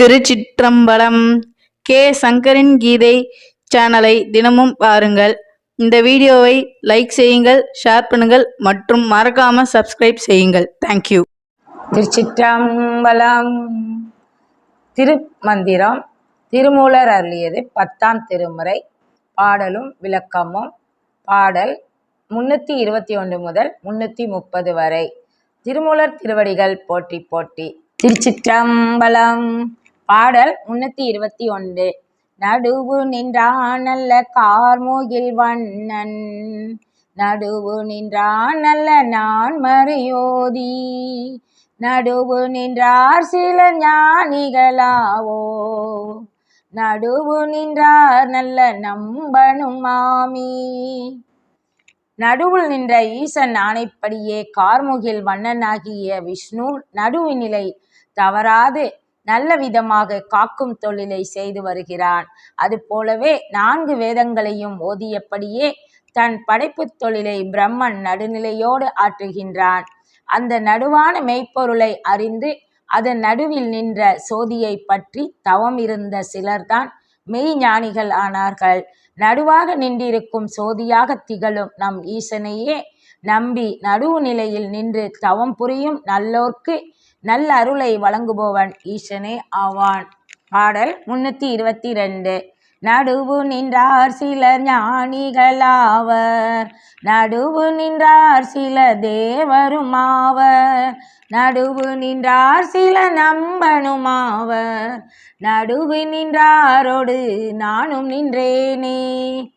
திருச்சிற்றம்பலம் K. சங்கரின் கீதை சேனலை தினமும் பாருங்கள். இந்த வீடியோவை லைக் செய்யுங்கள் ஷேர் பண்ணுங்கள் மற்றும் மறக்காம சப்ஸ்கிரைப் செய்யுங்கள். தேங்க்யூ திருச்சிற்றம்பலம் திருமந்திரம் திருமூலர் அருளியது பத்தாம் திருமுறை. பாடலும் விளக்கமும் பாடல் முன்னூற்றி இருபத்தி ஒன்று முதல் முன்னூற்றி முப்பது வரை. திருமூலர் திருவடிகள் போட்டி போட்டி. திருச்சிற்றம்பலம் பாடல் முன்னூற்றி இருபத்தி ஒன்று. நடுவு நின்றான் நல்ல கார்முகில் வண்ணன். நடுவு நின்றான் நல்ல நான் மறியோதி. நடுவு நின்றார் சில ஞானிகளாவோ. நடுவு நின்றார் நல்ல நம்பனும் மாமி. நடுவில் நின்ற ஈசன் ஆணைப்படியே கார்முகில் வண்ணனாகிய விஷ்ணு நடுவுநிலை தவறாது. நல்ல விதமாக காக்கும் தொழிலை செய்து வருகிறான். அதுபோலவே நான்கு வேதங்களையும் ஓதியபடியே தன் படைப்புத் தொழிலை பிரம்மன் நடுநிலையோடு ஆற்றுகின்றான். அந்த நடுவான மெய்ப்பொருளை அறிந்து அதன் நடுவில் நின்ற சோதியை பற்றி தவம் இருந்த சிலர்தான் மெய்ஞானிகள் ஆனார்கள். நடுவாக நின்றிருக்கும் சோதியாக திகழும் நம் ஈசனையே நம்பி நடுவு நிலையில் நின்று தவம் புரியும் நல்லோர்க்கு நல்ல அருளை வழங்குபவன் ஈசனே ஆவான். பாடல் முன்னூற்றி இருபத்தி ரெண்டு நடுவு நின்றார் சிலர் ஞானிகளாவர் நடுவு நின்றார் சில தேவருமாவர் நடுவு நின்றார் சில நம்பனுமாவர் நடுவு நின்றாரோடு நானும் நின்றேனே.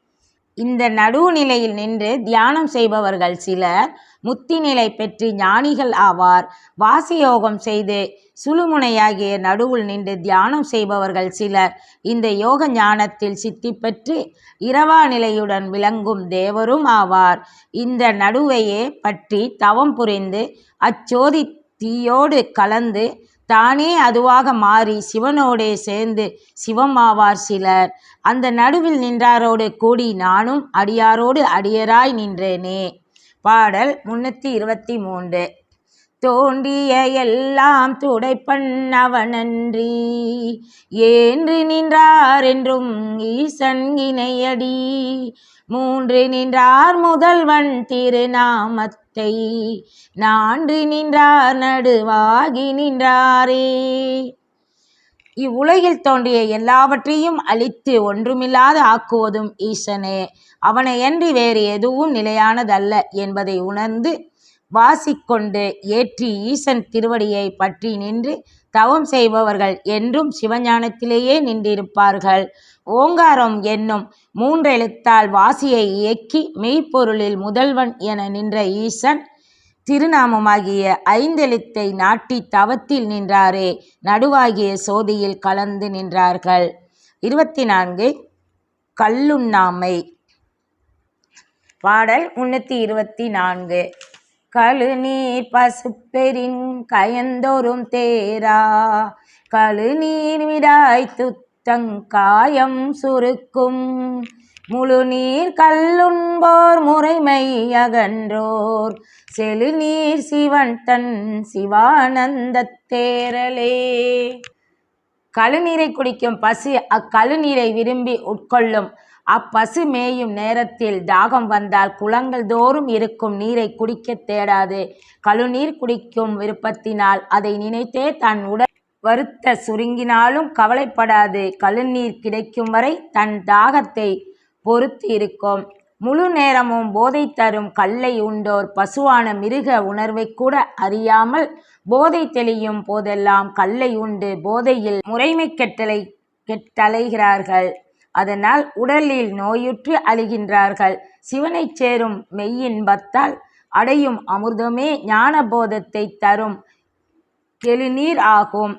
இந்த நடுவு நிலையில் நின்று தியானம் செய்பவர்கள் சிலர் முத்தி நிலை பெற்று ஞானிகள் ஆவார். வாசியோகம் செய்து சுழுமுனையாகிய நடுவுள் நின்று தியானம் செய்பவர்கள் சிலர் இந்த யோக ஞானத்தில் சித்தி பெற்று இரவா நிலையுடன் விளங்கும் தேவரும் ஆவார். இந்த நடுவையே பற்றி தவம் புரிந்து அச்சோதி தீயோடு கலந்து தானே அதுவாக மாறி சிவனோடே சேர்ந்து சிவமாவார் சிலர். அந்த நடுவில் நின்றாரோடு கூடி நானும் அடியாரோடு அடியராய் நின்றேனே. பாடல் முன்னூற்றி இருபத்தி மூன்று. தோன்றிய எல்லாம் துடைப்பண்ணவனன்றி ஏன்று நின்றார் என்றும் ஈசன் இணையடி மூன்று நின்றார் முதல்வன் திருநாமத்தை. நான்கு நின்றார் நடுவாகி நின்றாரே. இவ்வுலகில் தோன்றிய எல்லாவற்றையும் அழித்து ஒன்றுமில்லாது ஆக்குவதும் ஈசனே. அவனையன்றி வேறு எதுவும் நிலையானதல்ல என்பதை உணர்ந்து வாசிக்கொண்டு ஏற்றி ஈசன் திருவடியை பற்றி நின்று தவம் செய்பவர்கள் என்றும் சிவஞானத்திலேயே நின்றிருப்பார்கள். ஓங்காரம் என்னும் மூன்றெழுத்தால் வாசியை இயக்கி மெய்ப்பொருளில் முதல்வன் என நின்ற ஈசன் திருநாமமாகிய ஐந்தெழுத்தை நாட்டி தவத்தில் நின்றாரே நடுவாகிய சோதியில் கலந்து நின்றார்கள். இருபத்தி நான்கு கல்லுண்ணாமை. பாடல் முன்னூற்றி இருபத்தி நான்கு கழுநீர் பசுப்பெரின் கயந்தோறும் தேரா கழுநீர் விடாய் தங்காயம் சுருக்கும். முழு நீர் கல்லுண்போர் முறைமை அகன்றோர். செழுநீர் சிவன் தன் சிவானந்த தேரலே கழுநீரை குடிக்கும் பசு அக்கழுநீரை விரும்பி உட்கொள்ளும். அப்பசு மேயும் நேரத்தில் தாகம் வந்தால் குளங்கள் தோறும் இருக்கும் நீரை குடிக்கத் தேடாது. கழுநீர் குடிக்கும் விருப்பத்தினால் அதை நினைத்தே தன் உடல் வருத்த சுருங்கினாலும் கவலைப்படாது கழுநீர் கிடைக்கும் வரை தன் தாகத்தை பொறுத்து இருக்கும். முழு நேரமும் போதை தரும் கல்லை உண்டோர் பசுவான மிருக உணர்வை கூட அறியாமல் போதை தெளியும் போதெல்லாம் கல்லை உண்டு போதையில் முறைமை கெட்டலை கெட்டலைகிறார்கள். அதனால் உடலில் நோயுற்று அழுகின்றார்கள். சிவனைச் சேரும் மெய்யின்பத்தால் அடையும் அமிர்தமே ஞான போதத்தை தரும் கெழுநீர் ஆகும்.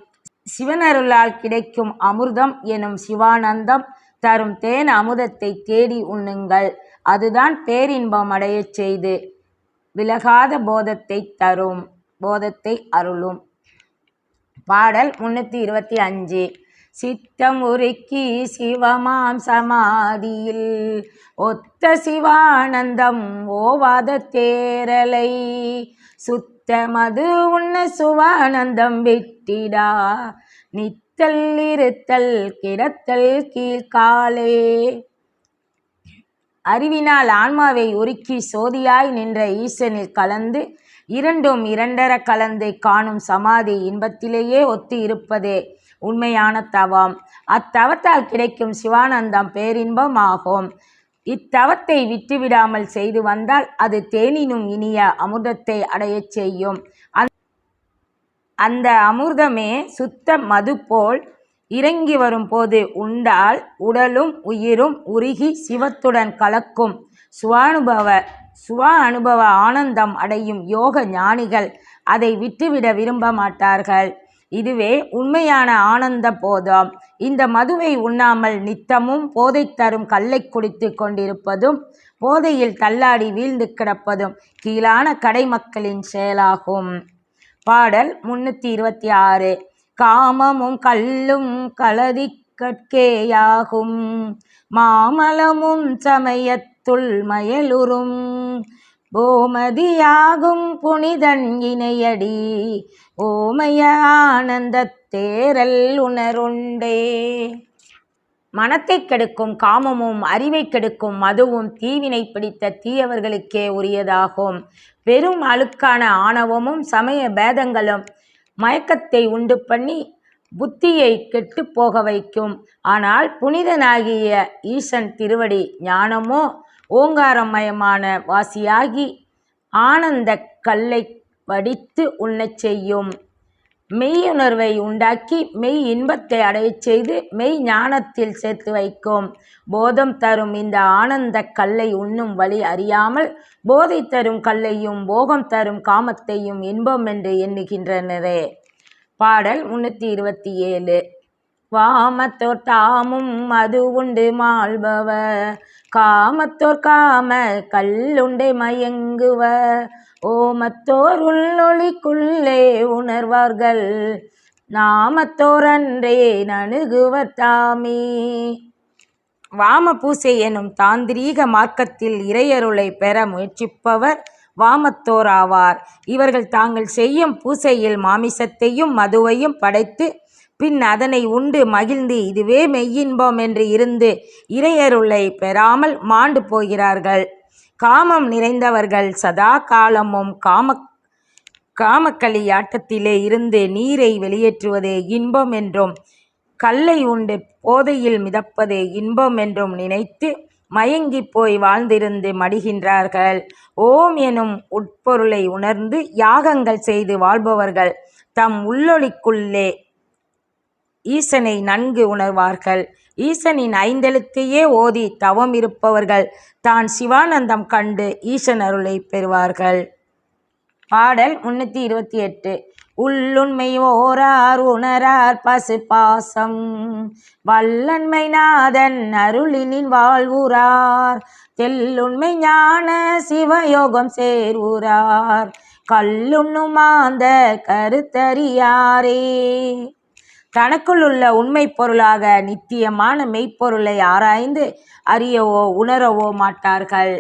சிவனருளால் கிடைக்கும் அமிர்தம் எனும் சிவானந்தம் தரும் தேன் அமுதத்தை தேடி உண்ணுங்கள். அதுதான் பேரின்பம் அடையச் செய்து விலகாத போதத்தை தரும் போதத்தை அருளும். பாடல் முன்னூற்றி இருபத்தி அஞ்சு. சித்தம் உருக்கி சிவமாம் சமாதியில் ஒத்த சிவானந்தம் ஓவாத தேரலை சுத்த மது உன்ன சுவானந்தம் விட்டிடா. நித்தல் இருத்தல் கிடத்தல் கீழ்காலே. அறிவினால் ஆன்மாவை உருக்கி சோதியாய் நின்ற ஈசனில் கலந்து இரண்டும் இரண்டர கலந்து காணும் சமாதி இன்பத்திலேயே ஒத்து இருப்பதே உண்மையான தவம். அத்தவத்தால் கிடைக்கும் சிவானந்தம் பேரின்பம் ஆகும். இத்தவத்தை விட்டுவிடாமல் செய்து வந்தால் அது தேனினும் இனிய அமுதத்தை அடையச் செய்யும். அந்த அமிர்தமே சுத்த மது போல் இறங்கி வரும்போது உண்டால் உடலும் உயிரும் உருகி சிவத்துடன் கலக்கும். சுவானுபவ சுவ அனுபவ ஆனந்தம் அடையும் யோக ஞானிகள் அதை விட்டுவிட விரும்ப மாட்டார்கள். இதுவே உண்மையான ஆனந்த போதம். இந்த மதுவை உண்ணாமல் நித்தமும் போதை தரும் கல்லை குடித்து கொண்டிருப்பதும் போதையில் தள்ளாடி வீழ்ந்து கிடப்பதும் கீழான கடை மக்களின் செயலாகும். பாடல் முன்னூற்றி இருபத்தி ஆறு. காமமும் கல்லும் கலதி கற்கேயாகும். மாமலமும் சமயத்துள் மயலுறும். போமதியாகும் புனிதன் இணையடி ஓமய ஆனந்தத் தேரல் உணருண்டே. மனத்தை கெடுக்கும் காமமும் அறிவை கெடுக்கும் மதுவும் தீவினை பிடித்த தீயவர்களுக்கே உரியதாகும். பெரும் அழுக்கான ஆணவமும் சமய பேதங்களும் மயக்கத்தை உண்டு பண்ணி புத்தியை கெட்டுப் போக வைக்கும். ஆனால் புனிதனாகிய ஈசன் திருவடி ஞானமோ ஓங்காரமயமான வாசியாகி ஆனந்த கல்லை வடித்து உண்ணச் செய்யும். மெய்யுணர்வை உண்டாக்கி மெய் இன்பத்தை அடையச் செய்து மெய் ஞானத்தில் சேர்த்து வைக்கும். போதம் தரும் இந்த ஆனந்த கல்லை உண்ணும் வழி அறியாமல் போதை தரும் கல்லையும் போகம் தரும் காமத்தையும் இன்பம் என்று எண்ணுகின்றனரே. பாடல் முன்னூற்றி இருபத்தி ஏழு. வாமத்தோர் தாமும் மது உண்டு மாள்பவ. காமத்தோர் காம கல்லுண்டை மயங்குவ. ஓமத்தோர் உள்ளொளிக்குள்ளே உணர்வார்கள். நாமத்தோரன்றே நணுகுவர் தாமே. வாம பூசை எனும் தாந்திரீக மார்க்கத்தில் இறையருளை பெற முயற்சிப்பவர் வாமத்தோர் ஆவார். இவர்கள் தாங்கள் செய்யும் பூசையில் மாமிசத்தையும் மதுவையும் படைத்து பின் அதனை உண்டு மகிழ்ந்து இதுவே மெய்யின்பம் என்று இருந்து இறையருளை பெறாமல் மாண்டு போகிறார்கள். காமம் நிறைந்தவர்கள் சதா காலமும் காம காமக்களியாட்டத்திலே இருந்து நீரை வெளியேற்றுவதே இன்பம் என்றும் கல்லை உண்டு போதையில் மிதப்பதே இன்பம் என்றும் நினைத்து மயங்கி போய் வாழ்ந்திருந்து மடிகின்றார்கள். ஓம் எனும் உட்பொருளை உணர்ந்து யாகங்கள் செய்து வாழ்பவர்கள் தம் உள்ளொளிக்குள்ளே ஈசனை நன்கு உணர்வார்கள். ஈசனின் ஐந்தெழுத்தையே ஓதி தவம் இருப்பவர்கள் தான் சிவானந்தம் கண்டு ஈசன் அருளை பெறுவார்கள். பாடல் முன்னூற்றி இருபத்தி எட்டு. உள்ளுண்மை ஓரார் உணரார் பசு பாசம் வல்லன்மை நாதன் அருளினின் வாழ்வுறார். தெல்லுண்மை ஞான சிவயோகம் சேர்வுறார். கல்லுண்ணுமாந்த கருத்தறியாரே. தனக்குள் உள்ள உண்மை பொருளாக நித்தியமான மெய்ப்பொருளை ஆராய்ந்து அறியவோ உணரவோ மாட்டார்கள்.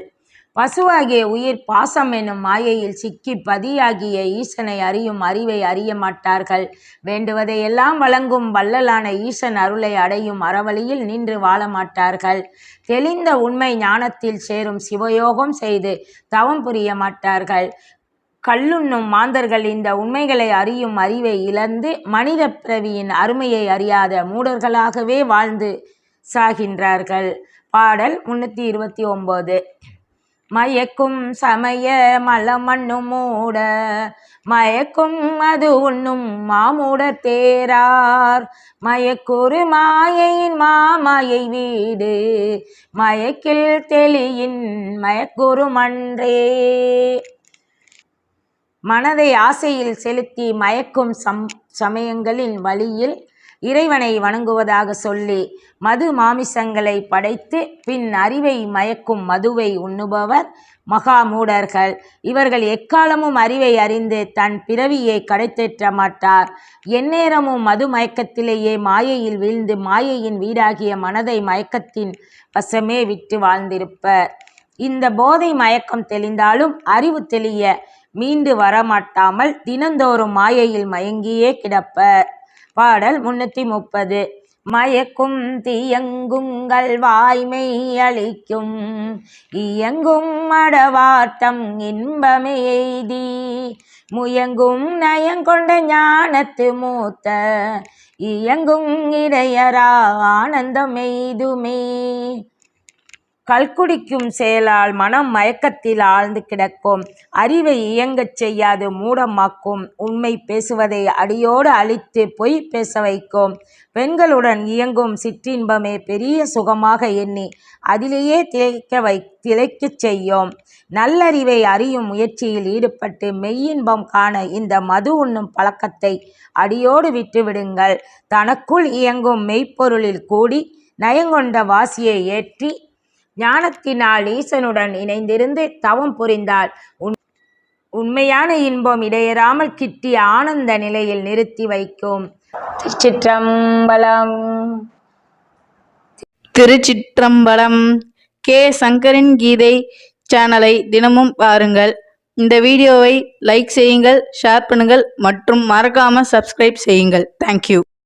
பசுவாகிய உயிர் பாசம் என்னும் மாயையில் சிக்கி பதியாகிய ஈசனை அறியும் அறிவை அறிய மாட்டார்கள். வேண்டுவதையெல்லாம் வழங்கும் வள்ளலான ஈசன் அருளை அடையும் அறவழியில் நின்று வாழ மாட்டார்கள். தெளிந்த உண்மை ஞானத்தில் சேரும் சிவயோகம் செய்து தவம் புரிய மாட்டார்கள். கல்லுண்ணும் மாந்தர்கள் இந்த உண்மைகளை அறியும் அறிவை இழந்து மனித பிறவியின் அருமையை அறியாத மூடர்களாகவே வாழ்ந்து சாகின்றார்கள். பாடல் முன்னூற்றி இருபத்தி ஒம்பது. மயக்கும் சமய மலமண்ணு மூட மயக்கும் அது உண்ணும் மாமூட தேரார். மயக்குறு மாயையின் மாமாயை வீடு மயக்கில் தெளியின் மயக்குறு மன்றே. மனதை ஆசையில் செலுத்தி மயக்கும் சம் சமயங்களின் வழியில் இறைவனை வணங்குவதாக சொல்லி மது மாமிசங்களை படைத்து பின் அறிவை மயக்கும் மதுவை உண்ணுபவர் மகாமூடர்கள். இவர்கள் எக்காலமும் அறிவை அறிந்து தன் பிறவியை கடைத்தேற்ற மாட்டார். எந்நேரமும் மது மயக்கத்திலேயே மாயையில் வீழ்ந்து மாயையின் வீடாகிய மனதை மயக்கத்தின் வசமே விட்டு வாழ்ந்திருப்பர். இந்த போதை மயக்கம் தெளிந்தாலும் அறிவு தெளிய மீண்டு வரமாட்டாமல் தினந்தோறும் மாயையில் மயங்கியே கிடப்பர். பாடல் முன்னூற்றி முப்பது. மயக்கும் தீயங்குங்கள் வாய்மை அளிக்கும். இயங்கும் மடவாட்டம் இன்பமே எய்தி. முயங்கும் நயங்கொண்ட ஞானத்து மூத்த. இயங்கும் இடையரா ஆனந்தம் எய்துமே. கல்குடிக்கும் செயலால் மனம் மயக்கத்தில் ஆழ்ந்து கிடக்கும். அறிவை இயங்கச் செய்யாது மூடமாக்கும். உண்மை பேசுவதை அடியோடு அழித்து பொய் பேச வைக்கும். பெண்களுடன் இயங்கும் சிற்றின்பமே பெரிய சுகமாக எண்ணி அதிலேயே திளைக்க வை திளைக்கச் செய்யும். நல்லறிவை அறியும் முயற்சியில் ஈடுபட்டு மெய்யின்பம் காண இந்த மது உண்ணும் பழக்கத்தை அடியோடு விட்டுவிடுங்கள். தனக்குள் இயங்கும் மெய்ப்பொருளில் கூடி நயங்கொண்ட வாசியை ஏற்றி ஞானத்தினால் ஈசனுடன் இணைந்திருந்து தவம் புரிந்தால் உன் உண்மையான இன்பம் இடையறாமல் கிட்டிய ஆனந்த நிலையில் நிறுத்தி வைக்கும். திருச்சிற்றம்பலம். திருச்சிற்றம்பலம். கே. சங்கரின் கீதை சேனலை தினமும் பாருங்கள். இந்த வீடியோவை லைக் செய்யுங்கள் ஷேர் பண்ணுங்கள் மற்றும் மறக்காமல் சப்ஸ்கிரைப் செய்யுங்கள். தேங்க்யூ